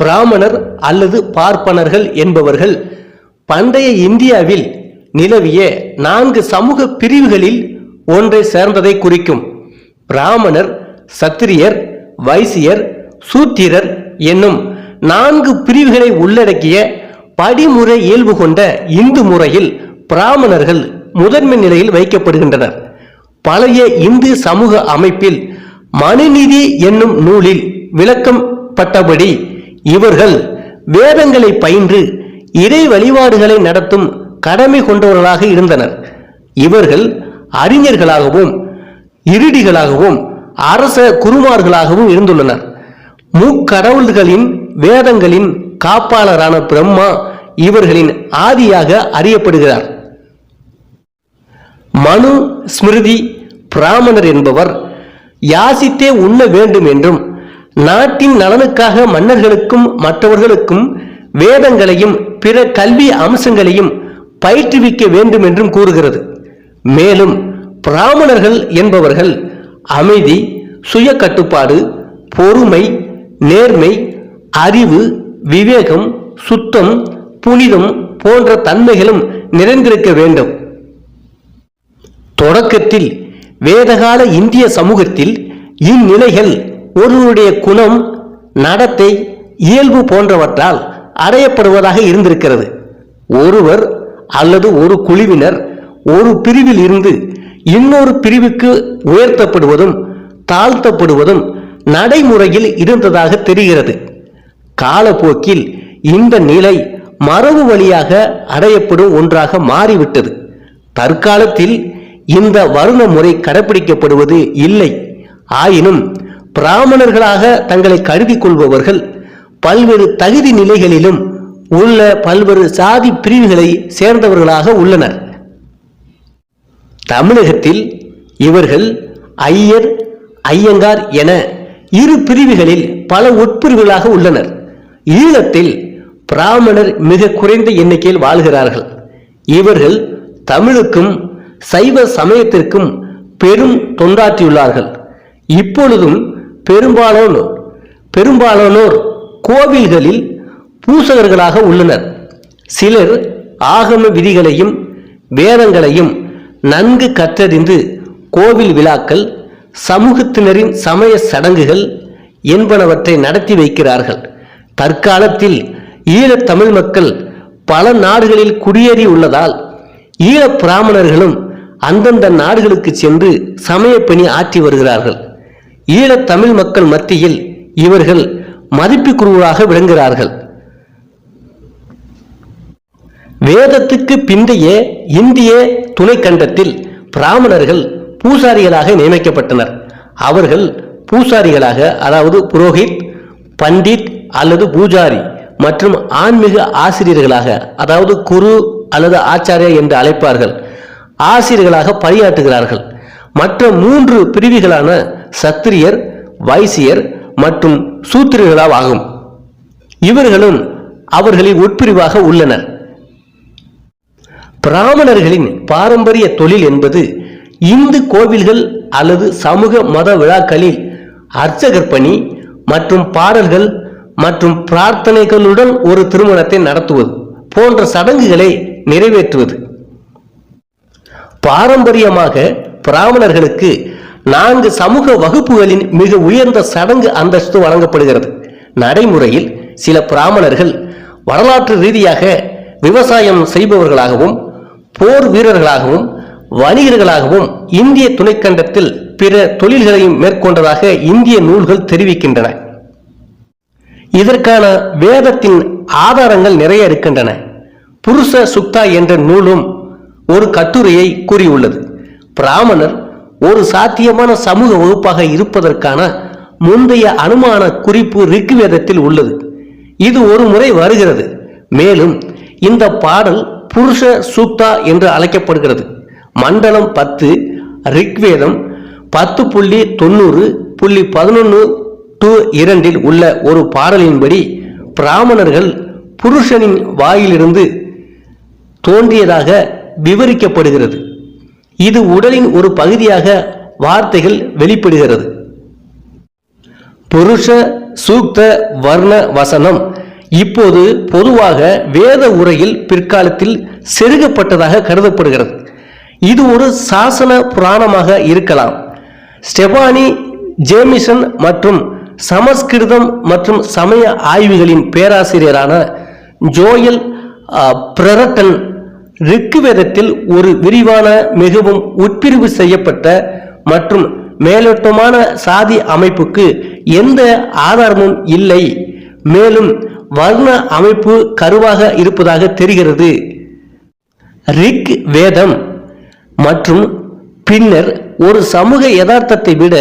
பிராமணர் அல்லது பார்ப்பனர்கள் என்பவர்கள் பண்டைய இந்தியாவில் நிலவிய நான்கு சமூக பிரிவுகளில் ஒன்றை சேர்ந்ததை குறிக்கும். பிராமணர் சத்திரியர் வைசியர் சூத்திரர் என்னும் நான்கு பிரிவுகளை உள்ளடக்கிய படிமுறை இயல்பு கொண்ட இந்து முறையில் பிராமணர்கள் முதன்மை நிலையில் வைக்கப்படுகின்றனர். பழைய இந்து சமூக அமைப்பில் மனுநீதி என்னும் நூலில் விளக்கப்பட்டபடி இவர்கள் வேதங்களை பயின்று இறை வழிபாடுகளை நடத்தும் கடமை கொண்டவர்களாக இருந்தனர். இவர்கள் அறிஞர்களாகவும் இருடிகளாகவும் அரச குருமார்களாகவும் இருந்துள்ளனர். முக்கடவுள்களின் வேதங்களின் காப்பாளரான பிரம்மா இவர்களின் ஆதியாக அறியப்படுகிறார். மனு ஸ்மிருதி பிராமணர் என்பவர் யாசித்தே உண்ண வேண்டும் என்றும் நாட்டின் நலனுக்காக மன்னர்களுக்கும் மற்றவர்களுக்கும் வேதங்களையும் பிற கல்வி அம்சங்களையும் பயிற்றுவிக்க வேண்டும் என்றும் கூறுகிறது. மேலும் பிராமணர்கள் என்பவர்கள் அமைதி சுய கட்டுப்பாடு பொறுமை நேர்மை அறிவு விவேகம் சுத்தம் புனிதம் போன்ற தன்மைகளும் நிறைந்திருக்க வேண்டும். தொடக்கத்தில் வேதகால இந்திய சமூகத்தில் இந்நிலைகள் ஒருவருடைய குணம் நடத்தை இயல்பு போன்றவற்றால் அடையப்படுவதாக இருந்திருக்கிறது. ஒருவர் அல்லது ஒரு குழுவினர் ஒரு பிரிவில் இருந்து இன்னொரு பிரிவுக்கு உயர்த்தப்படுவதும் தாழ்த்தப்படுவதும் நடைமுறையில் இருந்ததாக தெரிகிறது. காலப்போக்கில் இந்த நிலை மரபு வழியாக அடையப்படும் ஒன்றாக மாறிவிட்டது. தற்காலத்தில் இந்த வருண முறை கடைபிடிக்கப்படுவது இல்லை. ஆயினும் பிராமணர்களாக தங்களை கருதி கொள்பவர்கள் பல்வேறு தகுதி நிலைகளிலும் உள்ள பல்வேறு சாதி பிரிவுகளை சேர்ந்தவர்களாக உள்ளனர். தமிழகத்தில் இவர்கள் ஐயர் ஐயங்கார் என இரு பிரிவுகளில் பல உட்பிரிவுகளாக உள்ளனர். ஈழத்தில் பிராமணர் மிக குறைந்த எண்ணிக்கையில் வாழ்கிறார்கள். இவர்கள் தமிழுக்கும் சைவ சமயத்திற்கும் பெரும் தொண்டாற்றியுள்ளார்கள். இப்பொழுதும் பெரும்பாலானோர் பெரும்பாலானோர் கோவில்களில் பூசகர்களாக உள்ளனர். சிலர் ஆகம விதிகளையும் வேதங்களையும் நன்கு கற்றறிந்து கோவில் விழாக்கள் சமூகத்தினரின் சமய சடங்குகள் என்பனவற்றை நடத்தி வைக்கிறார்கள். தற்காலத்தில் ஈழத் தமிழ் மக்கள் பல நாடுகளில் குடியேறி உள்ளதால் ஈழப் பிராமணர்களும் அந்தந்த நாடுகளுக்கு சென்று சமயப்பணி ஆற்றி வருகிறார்கள். ஈழத்தமிழ் மக்கள் மத்தியில் இவர்கள் மதிப்புக்குருவாக விளங்குகிறார்கள். வேதத்துக்கு பிந்தைய இந்திய துணைக்கண்டத்தில் பிராமணர்கள் பூசாரிகளாக நியமிக்கப்பட்டனர். அவர்கள் பூசாரிகளாக அதாவது புரோஹித் பண்டிட் அல்லது பூஜாரி மற்றும் ஆன்மீக ஆசிரியர்களாக அதாவது குரு அல்லது ஆச்சாரியா என்று அழைப்பார்கள் ஆசிரியர்களாக பணியாற்றுகிறார்கள். மற்ற மூன்று பிரிவுகளான சத்திரியர் வைசியர் மற்றும் சூத்திரர்களாக ஆகும் இவர்களும் அவர்களின் உட்பிரிவாக உள்ளனர். பிராமணர்களின் பாரம்பரிய தொழில் என்பது இந்து கோவில்கள் அல்லது சமூக மத விழாக்களில் அர்ச்சகர் பணி மற்றும் பாடல்கள் மற்றும் பிரார்த்தனைகளுடன் ஒரு திருமணத்தை நடத்துவது போன்ற சடங்குகளை நிறைவேற்றுவது. பாரம்பரியமாக பிராமணர்களுக்கு நான்கு சமூக வகுப்புகளின் மிக உயர்ந்த சடங்கு அந்தஸ்து வழங்கப்படுகிறது. நடைமுறையில் சில பிராமணர்கள் வரலாற்று ரீதியாக விவசாயம் செய்பவர்களாகவும் போர் வீரர்களாகவும் வணிகர்களாகவும் இந்திய துணைக்கண்டத்தில் பிற தொழில்களையும் மேற்கொண்டதாக இந்திய நூல்கள் தெரிவிக்கின்றன. இதற்கான வேதத்தின் ஆதாரங்கள் நிறைய இருக்கின்றன. புருஷ சுக்தா என்ற நூலும் ஒரு கட்டுரையை கூறியுள்ளது. பிராமணர் ஒரு சாத்தியமான சமூக வகுப்பாக இருப்பதற்கான முந்தைய அனுமான குறிப்பு ரிக்வேதத்தில் உள்ளது. இது ஒரு முறை வருகிறது. மேலும் இந்த பாடல் புருஷ சூக்தா என்று அழைக்கப்படுகிறது. மண்டலம் பத்து ரிக்வேதம் பத்து புள்ளி தொண்ணூறு புள்ளி பதினொன்று டு இரண்டில் உள்ள ஒரு பாடலின்படி பிராமணர்கள் புருஷனின் வாயிலிருந்து தோன்றியதாக விவரிக்கப்படுகிறது. இது உடலின் ஒரு பகுதியாக வார்த்தைகள் வெளிப்படுகிறது. புருஷ சூக்த வர்ண வசனம் இப்போது பொதுவாக வேத உரையில் பிற்காலத்தில் செருகப்பட்டதாக கருதப்படுகிறது. இது ஒரு சாசன புராணமாக இருக்கலாம். ஸ்டெபானி ஜேமிசன் மற்றும் சமஸ்கிருதம் மற்றும் சமய ஆய்வுகளின் பேராசிரியரான ஜோயல் அஹ், பிரரட்டன் ரிக்குவேதத்தில் ஒரு விரிவான மிகவும் உட்பிரிவு செய்யப்பட்ட மற்றும் மேலோட்டமான சாதி அமைப்புக்கு எந்த ஆதாரமும் இல்லை. மேலும் வர்ண அமைப்பு கருவாக இருப்பதாக தெரிகிறது. ரிக் வேதம் மற்றும் பின்னர் ஒரு சமூக யதார்த்தத்தை விட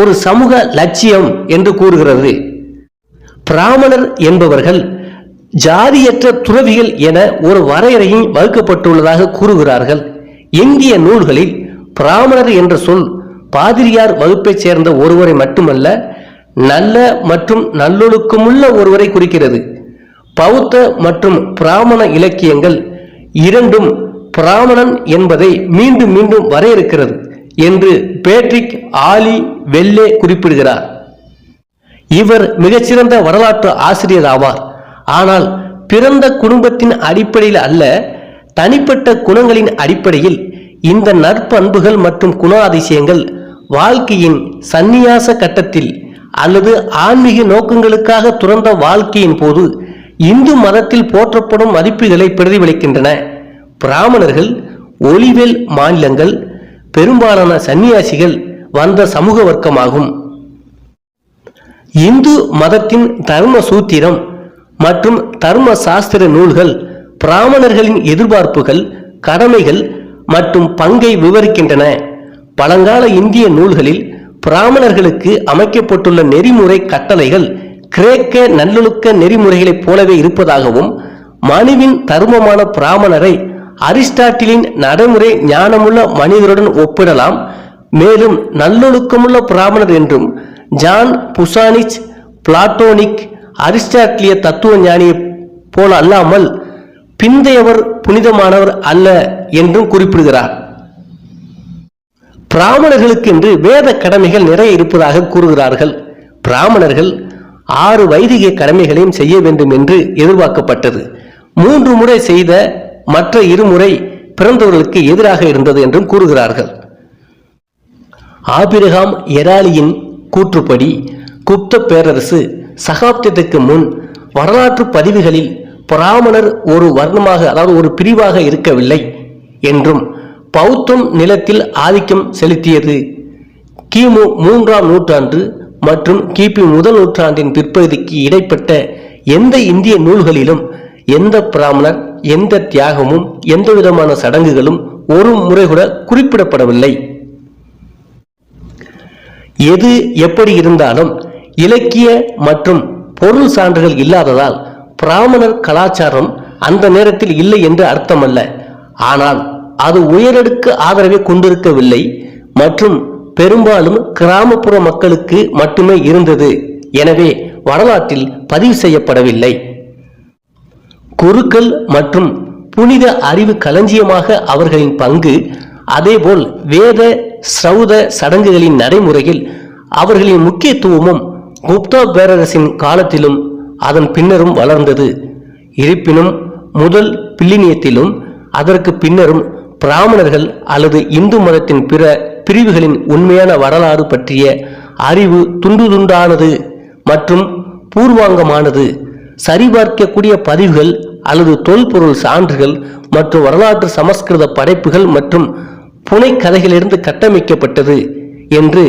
ஒரு சமூக லட்சியம் என்று கூறுகிறது. பிராமணர் என்பவர்கள் ஜாதியற்ற துறவிகள் என ஒரு வரையறையும் வகுக்கப்பட்டுள்ளதாக கூறுகிறார்கள். இந்திய நூல்களில் பிராமணர் என்ற சொல் பாதிரியார் வகுப்பைச் சேர்ந்த ஒருவரை மட்டுமல்ல நல்ல மற்றும் நல்லொழுக்கமுள்ள ஒருவரை குறிக்கிறது. பௌத்த மற்றும் பிராமண இலக்கியங்கள் இரண்டும் பிராமணன் என்பதை மீண்டும் மீண்டும் வரையறுக்கிறது என்று பேட்ரிக் ஆலி வெல்லே குறிப்பிடுகிறார். இவர் மிகச்சிறந்த வரலாற்று ஆசிரியர் ஆவார். ஆனால் பிறந்த குடும்பத்தின் அடிப்படையில் அல்ல தனிப்பட்ட குணங்களின் அடிப்படையில் இந்த நற்பண்புகள் மற்றும் குணாதிசயங்கள் வாழ்க்கையின் சந்நியாச கட்டத்தில் அல்லது ஆன்மீக நோக்கங்களுக்காக துறந்த வாழ்க்கையின் போது இந்து மதத்தில் போற்றப்படும் மதிப்புகளை பிரதிபலிக்கின்றன. பிராமணர்கள் ஒளிவெல் மாநிலங்கள் பெரும்பாலான சன்னியாசிகள் வந்த சமூக வர்க்கமாகும். இந்து மதத்தின் தர்ம சூத்திரம் மற்றும் தர்ம சாஸ்திர நூல்கள் பிராமணர்களின் எதிர்பார்ப்புகள் கடமைகள் மற்றும் பங்கை விவரிக்கின்றன. பழங்கால இந்திய நூல்களில் பிராமணர்களுக்கு அமைக்கப்பட்டுள்ள நெறிமுறை கட்டளைகள் கிரேக்க நல்லொழுக்க நெறிமுறைகளைப் போலவே இருப்பதாகவும் மனுவின் தர்மமான பிராமணரை அரிஸ்டாட்டிலின் நடைமுறை ஞானமுள்ள மனிதருடன் ஒப்பிடலாம். மேலும் நல்லொழுக்கமுள்ள பிராமணர் என்றும் ஜான் புசானிச் பிளாட்டோனிக் அரிஸ்டாட்டிலிய தத்துவ ஞானியை போல அல்லாமல் பிந்தையவர் புனிதமானவர் அல்ல என்றும் குறிப்பிடுகிறார். பிராமணர்களுக்கு என்று வேத கடமைகள் நிறைய இருப்பதாக கூறுகிறார்கள். பிராமணர்கள் ஆறு வைதிக கடமைகளையும் செய்ய வேண்டும் என்று எதிர்பார்க்கப்பட்டது. மூன்று முறை செய்த மற்ற இருமுறை பிறந்தவர்களுக்கு எதிராக இருந்தது என்றும் கூறுகிறார்கள். ஆபிரகாம் எராலியின் கூற்றுப்படி குப்த பேரரசு சகாப்தத்துக்கு முன் வரலாற்று பதிவுகளில் பிராமணர் ஒரு வர்ணமாக அதாவது ஒரு பிரிவாக இருக்கவில்லை என்றும் பௌத்தம் நிலத்தில் ஆதிக்கம் செலுத்தியது. கிமு மூன்றாம் நூற்றாண்டு மற்றும் கிபி முதல் நூற்றாண்டின் பிற்பகுதிக்கு இடைப்பட்ட எந்த இந்திய நூல்களிலும் எந்த பிராமணர் எந்த தியாகமும் எந்த விதமான சடங்குகளும் ஒரு முறை கூட குறிப்பிடப்படவில்லை. எது எப்படி இருந்தாலும் இலக்கிய மற்றும் பொருள் சான்றுகள் இல்லாததால் பிராமணர் கலாச்சாரம் அந்த நேரத்தில் இல்லை என்று அர்த்தமல்ல. ஆனால் அது உயரடுக்கு ஆதரவை கொண்டிருக்கவில்லை மற்றும் பெரும்பாலும் கிராமப்புற மக்களுக்கு மட்டுமே இருந்தது. எனவே வரலாற்றில் பதிவு செய்யப்படவில்லை. குருக்கள் மற்றும் புனித அறிவு களஞ்சியமாக அவர்களின் பங்கு அதேபோல் வேத ஸ்ரௌத சடங்குகளின் நடைமுறையில் அவர்களின் முக்கியத்துவமும் குப்தா பேரரசின் காலத்திலும் அதன் பின்னரும் வளர்ந்தது. இருப்பினும் முதல் பில்லினியத்திலும் அதற்கு பின்னரும் பிராமணர்கள் அல்லது இந்து மதத்தின் பிற பிரிவுகளின் உண்மையான வரலாறு பற்றிய அறிவு துண்டு துண்டானது மற்றும் பூர்வாங்கமானது. சரிபார்க்கக்கூடிய பதிவுகள் அல்லது தொல்பொருள் சான்றுகள் மற்றும் வரலாற்று சமஸ்கிருத படைப்புகள் மற்றும் புனைக்கதைகளிலிருந்து கட்டமைக்கப்பட்டது என்று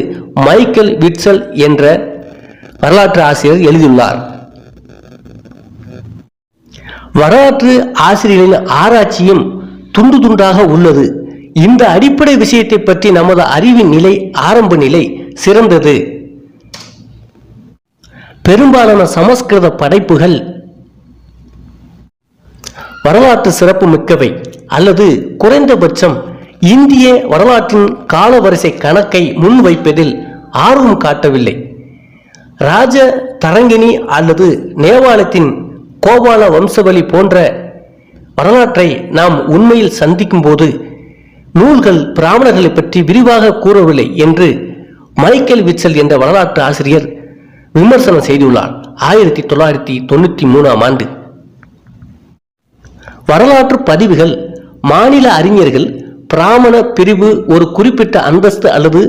மைக்கேல் விட்சல் என்ற வரலாற்று ஆசிரியர் எழுதியுள்ளார். வரலாற்று ஆசிரியர்களின் ஆராய்ச்சியும் துண்டு துண்டாக உள்ளது. இந்த அடிப்படை விஷயத்தை பற்றி நமது அறிவின் நிலை ஆரம்ப நிலை சிறந்தது. பெரும்பாலான சமஸ்கிருத படைப்புகள் வரலாற்று சிறப்பு மிக்கவை அல்லது குறைந்தபட்சம் இந்திய வரலாற்றின் காலவரிசை கணக்கை முன்வைப்பதில் ஆர்வம் காட்டவில்லை. ராஜ தரங்கிணி அல்லது நேபாளத்தின் கோபால வம்சவலி போன்ற வரலாற்றை நாம் உண்மையில் சந்திக்கும் போது நூல்கள் பிராமணர்களை பற்றி விரிவாக கூறவில்லை என்று மைக்கேல் விட்சல் என்ற வரலாற்று ஆசிரியர் விமர்சனம் செய்துள்ளார். ஆயிரத்தி தொள்ளாயிரத்தி தொண்ணூத்தி மூணாம் ஆண்டு. வரலாற்று பதிவுகள் மாநில அறிஞர்கள் பிராமண பிரிவு ஒரு குறிப்பிட்ட அந்தஸ்து அல்லது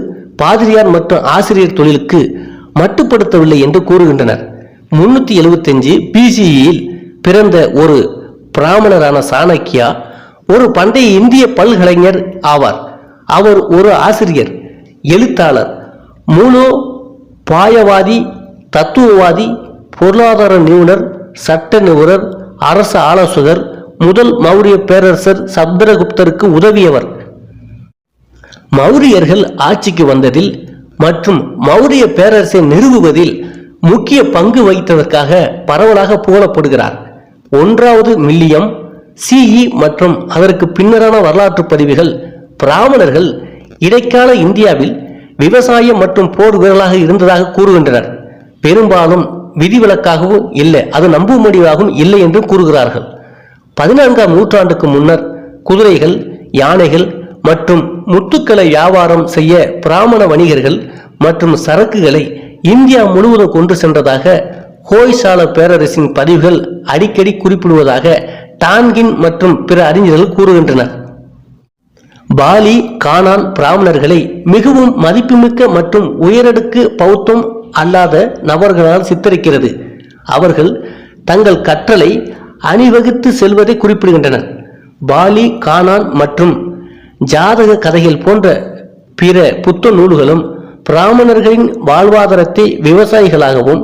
பாதிரியார் மற்றும் ஆசிரியர் தொழிலுக்கு மட்டுப்படுத்தவில்லை என்று கூறுகின்றனர். முன்னூத்தி எழுபத்தஞ்சு பிசிஇயில் பிறந்த ஒரு பிராமணரான சாணக்கியா ஒரு பண்டைய இந்திய பல்கலைஞர் ஆவார். அவர் ஒரு ஆசிரியர் எழுத்தாளர் மூலோ பாயவாதி தத்துவவாதி பொருளாதார நிபுணர் சட்ட நிபுணர் அரசு ஆலோசகர் முதல் மௌரிய பேரரசர் சப்தரகுப்தருக்கு உதவியவர். மௌரியர்கள் ஆட்சிக்கு வந்ததில் மற்றும் மௌரிய பேரரசை நிறுவுவதில் முக்கிய பங்கு வகித்ததற்காக பரவலாக புகழப்படுகிறார். ஒன்றாவது மில்லியம் சிஇ மற்றும் அதற்கு பின்னரான வரலாற்று பதிவுகள் பிராமணர்கள் இடைக்கால இந்தியாவில் விவசாயம் மற்றும் போர் வீரர்களாக இருந்ததாக கூறுகின்றனர். பெரும்பாலும் விதிவிலக்காகவும் இல்லை அது நம்பும்படியாகவும் இல்லை என்று கூறுகிறார்கள். பதினான்காம் நூற்றாண்டுக்கு முன்னர் குதிரைகள் யானைகள் மற்றும் முத்துக்களை வியாபாரம் செய்ய பிராமண வணிகர்கள் மற்றும் சரக்குகளை இந்தியா முழுவதும் கொண்டு சென்றதாக ஹோய்சால பேரரசின் பதிவுகள் அடிக்கடி குறிப்பிடுவதாக டான்கின் மற்றும் பிற அறிஞர்கள் கூறுகின்றனர். பாலி கானான் பிராமணர்களை மிகவும் மதிப்புமிக்க மற்றும் உயரடுக்கு பௌத்தம் அல்லாத நபர்களால் சித்தரிக்கிறது. அவர்கள் தங்கள் கற்றலை அணிவகுத்து செல்வதை குறிப்பிடுகின்றனர். பாலி கானான் மற்றும் ஜாதக கதைகள் போன்ற பிற புத்த நூல்களும் பிராமணர்களின் வாழ்வாதாரத்தை விவசாயிகளாகவும்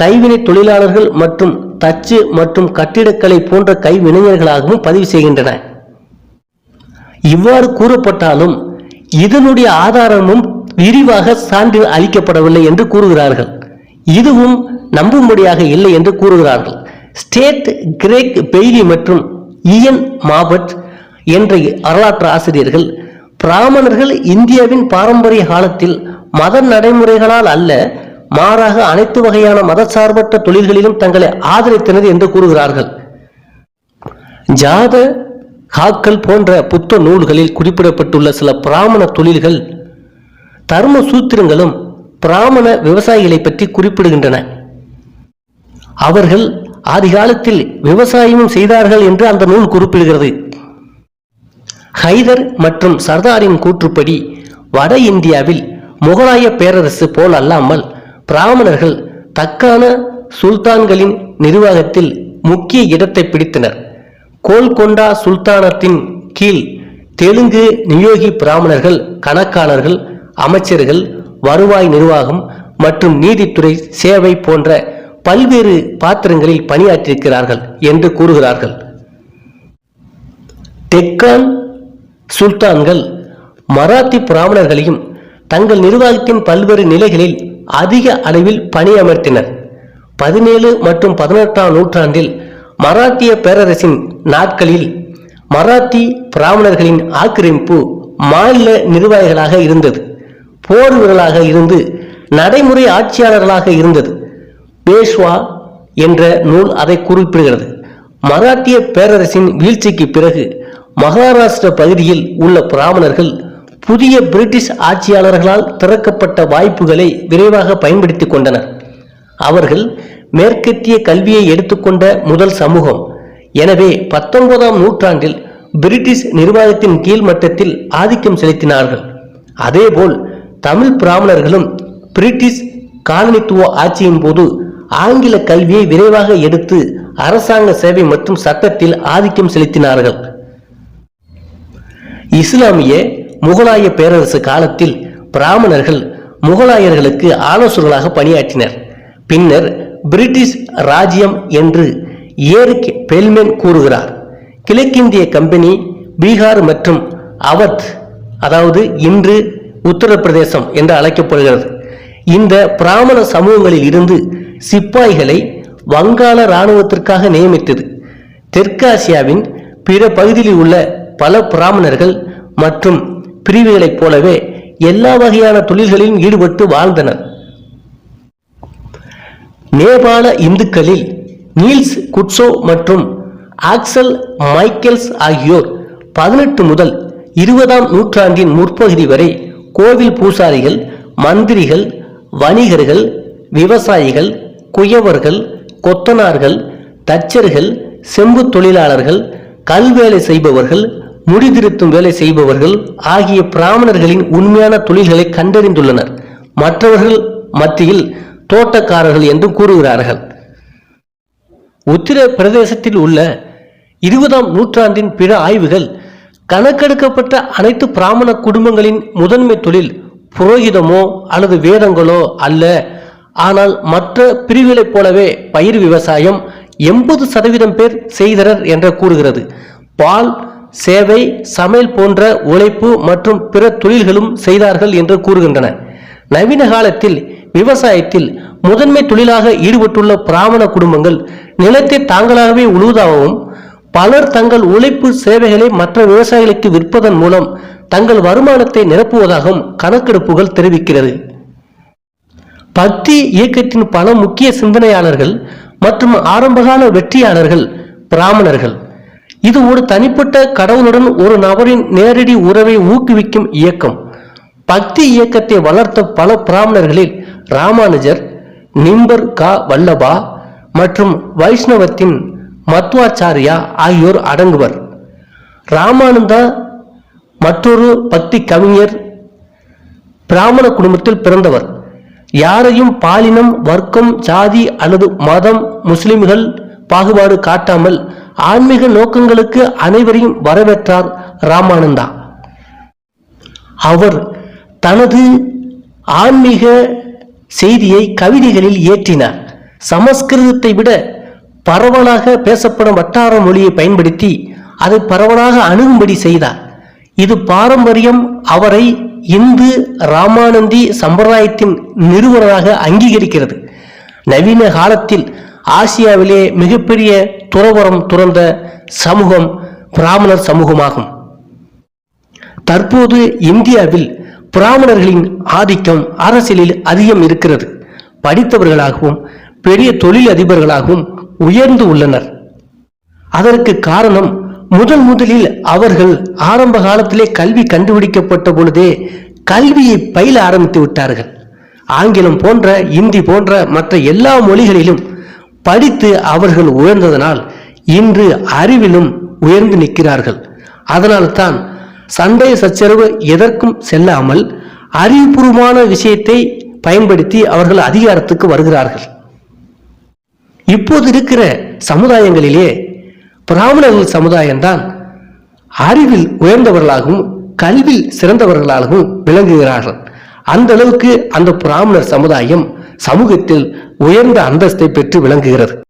கைவினை தொழிலாளர்கள் மற்றும் தச்சு மற்றும் கட்டிடக்கலை போன்ற கைவினைஞர்களாகவும் பதிவு செய்கின்றன. இவ்வாறு கூறப்பட்டாலும் இதனுடைய ஆதாரமும் விரிவாக சான்று அளிக்கப்படவில்லை என்று கூறுகிறார்கள். இதுவும் நம்பும்படியாக இல்லை என்று கூறுகிறார்கள். ஸ்டேட் கிரேக் பெய்லி மற்றும் இயன் மாபட் என்ற வரலாற்று ஆசிரியர்கள் பிராமணர்கள் இந்தியாவின் பாரம்பரிய காலத்தில் மத நடைமுறைகளால் அல்ல மாறாக அனைத்து வகையான மதசார்பற்ற தொழில்களிலும் தங்களை ஆதரித்தனர் என்று கூறுகிறார்கள். ஜாத காக்கள் போன்ற புத்த நூல்களில் குறிப்பிடப்பட்டுள்ள சில பிராமண தொழில்கள் தர்ம சூத்திரங்களும் பிராமண விவசாயிகளை பற்றி குறிப்பிடுகின்றன. அவர்கள் ஆதி காலத்தில் விவசாயமும் செய்தார்கள் என்று அந்த நூல் குறிப்பிடுகிறது. ஹைதர் மற்றும் சர்தாரின் கூற்றுப்படி வட இந்தியாவில் முகலாய பேரரசு போல் அல்லாமல் பிராமணர்கள் தக்கான சுல்தான்களின் நிர்வாகத்தில் முக்கிய இடத்தை பிடித்தனர். கோல்கொண்டா சுல்தானத்தின் கீழ் தெலுங்கு நியோகி பிராமணர்கள் கணக்காளர்கள் அமைச்சர்கள் வருவாய் நிர்வாகம் மற்றும் நீதித்துறை சேவை போன்ற பல்வேறு பாத்திரங்களில் பணியாற்றியிருக்கிறார்கள் என்று கூறுகிறார்கள். டெக்கான் சுல்தான்கள் மராத்தி பிராமணர்களையும் தங்கள் நிர்வாகத்தின் பல்வேறு நிலைகளில் அதிக அளவில் பணியமர்த்தினர். பதினேழு மற்றும் பதினெட்டாம் நூற்றாண்டில் மராத்திய பேரரசின் நாட்களில் மராத்தி பிராமணர்களின் ஆக்கிரமிப்பு மாநில நிர்வாகிகளாக இருந்தது. போர் வீரர்களாக இருந்து நடைமுறை ஆட்சியாளர்களாக இருந்தது. பேஷ்வா என்ற நூல் அதை குறிப்பிடுகிறது. மராத்திய பேரரசின் வீழ்ச்சிக்கு பிறகு மகாராஷ்டிர பகுதியில் உள்ள பிராமணர்கள் புதிய பிரிட்டிஷ் ஆட்சியாளர்களால் திறக்கப்பட்ட வாய்ப்புகளை விரைவாக பயன்படுத்திக் கொண்டனர். அவர்கள் மேற்கத்திய கல்வியை எடுத்துக்கொண்ட முதல் சமூகம். எனவே பத்தொன்பதாம் நூற்றாண்டில் பிரிட்டிஷ் நிர்வாகத்தின் கீழ் மட்டத்தில் ஆதிக்கம் செலுத்தினார்கள். அதேபோல் தமிழ் பிராமணர்களும் பிரிட்டிஷ் காலனித்துவ ஆட்சியின் போது ஆங்கில கல்வியை விரைவாக எடுத்து அரசாங்க சேவை மற்றும் சட்டத்தில் ஆதிக்கம் செலுத்தினார்கள். இஸ்லாமிய முகலாய பேரரசு காலத்தில் பிராமணர்கள் முகலாயர்களுக்கு ஆலோசகர்களாக பணியாற்றினர். பின்னர் பிரிட்டிஷ் ராஜ்யம் என்று ஏரிக் பெல்மென் கூறுகிறார். கிழக்கிந்திய கம்பெனி பீகார் மற்றும் அவத் அதாவது இன்று உத்தரப்பிரதேசம் என்று அழைக்கப்படுகிறது. இந்த பிராமண சமூகங்களில் இருந்து சிப்பாய்களை வங்காள இராணுவத்திற்காக நியமித்தது. தெற்காசியாவின் பிற பகுதியில் உள்ள பல பிராமணர்கள் மற்றும் பிரிவுகளைப் போலவே எல்லா வகையான தொழில்களிலும் ஈடுபட்டு வாழ்ந்தனர். நேபாள இந்துக்களில் நீல்ஸ் குட்சோ மற்றும் ஆக்சல் மைக்கேல்ஸ் ஆகியோர் பதினெட்டு முதல் இருபதாம் நூற்றாண்டின் முற்பகுதி வரை கோவில் பூசாரிகள் மந்திரிகள் வணிகர்கள் விவசாயிகள் குயவர்கள் கொத்தனார்கள் தச்சர்கள் செம்பு தொழிலாளர்கள் கல்வேலை செய்பவர்கள் முடிதிருத்தும் வேலை செய்பவர்கள் ஆகிய பிராமணர்களின் உண்மையான தொழில்களை கண்டறிந்துள்ளனர். மற்றவர்கள் மத்தியில் தோட்டக்காரர்கள் என்றும் கூறுகிறார்கள். உத்திர பிரதேசத்தில் உள்ள இருபதாம் நூற்றாண்டின் பிற ஆய்வுகள் கணக்கெடுக்கப்பட்ட அனைத்து பிராமண குடும்பங்களின் முதன்மை தொழில் புரோகிதமோ அல்லது வேதங்களோ அல்ல. ஆனால் மற்ற பிரிவுகளைப் போலவே பயிர் விவசாயம் எண்பது சதவீதம் பேர் செய்தனர் என்று கூறுகிறது. பால் சேவை சமையல் போன்ற உழைப்பு மற்றும் பிற தொழில்களும் செய்தார்கள் என்று கூறுகின்றன. நவீன காலத்தில் விவசாயத்தில் முதன்மை தொழிலாக ஈடுபட்டுள்ள பிராமண குடும்பங்கள் நிலத்தை தாங்களாகவே உழுவதாகவும் பலர் தங்கள் உழைப்பு சேவைகளை மற்ற விவசாயிகளுக்கு விற்பதன் மூலம் தங்கள் வருமானத்தை நிரப்புவதாகவும் கணக்கெடுப்புகள் தெரிவிக்கிறது. பக்தி இயக்கத்தின் பல முக்கிய சிந்தனையாளர்கள் மற்றும் ஆரம்பகால வெற்றியாளர்கள் பிராமணர்கள். இது ஒரு தனிப்பட்ட கடவுளுடன் ஒரு நபரின் நேரடி உறவை ஊக்குவிக்கும் இயக்கம். பக்தி இயக்கத்தை வளர்த்த பல பிராமணர்களில் ராமானுஜர் நிம்பர் கா வல்லபா மற்றும் வைஷ்ணவத்தின் மத்வாச்சாரியா ஆகியோர் அடங்குவர். ராமானந்தா மற்றொரு பக்தி கவிஞர் பிராமண குடும்பத்தில் பிறந்தவர். யாரையும் பாலினம் வர்க்கம் ஜாதி அல்லது மதம் முஸ்லிம்கள் பாகுபாடு காட்டாமல் ஆன்மீக நோக்கங்களுக்கு அனைவரையும் வரவேற்றார் ராமானந்தா. அவர் தனது ஆன்மீக செய்தியை கவிதைகளில் ஏற்றினார் சமஸ்கிருதத்தை விட பரவலாக பேசப்படும் வட்டார மொழியை பயன்படுத்தி அதை பரவலாக அணுகும்படி செய்தார். இது பாரம்பரியம். அவரை இந்து ராமானந்தி சம்பிரதாயத்தின் நிறுவனராக அங்கீகரிக்கிறது. நவீன காலத்தில் ஆசியாவிலே மிகப்பெரிய துறவரம் துறந்த சமூகம் பிராமணர் சமூகமாகும். தற்போது இந்தியாவில் பிராமணர்களின் ஆதிக்கம் அரசியலில் அதிகம் இருக்கிறது. படித்தவர்களாகவும் பெரிய தொழில் அதிபர்களாகவும் உயர்ந்து உள்ளனர். அதற்கு காரணம் முதன் முதலில் அவர்கள் ஆரம்ப காலத்திலே கல்வி கண்டுபிடிக்கப்பட்ட பொழுதே கல்வியை பயில ஆரம்பித்து விட்டார்கள். ஆங்கிலம் போன்ற இந்தி போன்ற மற்ற எல்லா மொழிகளிலும் படித்து அவர்கள் உயர்ந்ததனால் இன்று அறிவிலும் உயர்ந்து நிற்கிறார்கள். அதனால்தான் சண்டை சச்சரவு எதற்கும் செல்லாமல் அறிவுபூர்வமான விஷயத்தை பயன்படுத்தி அவர்கள் அதிகாரத்துக்கு வருகிறார்கள். இப்போது இருக்கிற சமுதாயங்களிலே பிராமணர்கள் சமுதாயம்தான் அறிவில் உயர்ந்தவர்களாகவும் கல்வியில் சிறந்தவர்களாகவும் விளங்குகிறார்கள். அந்த அளவுக்கு அந்த பிராமணர் சமுதாயம் சமூகத்தில் உயர்ந்த அந்தஸ்தை பெற்று விளங்குகிறது.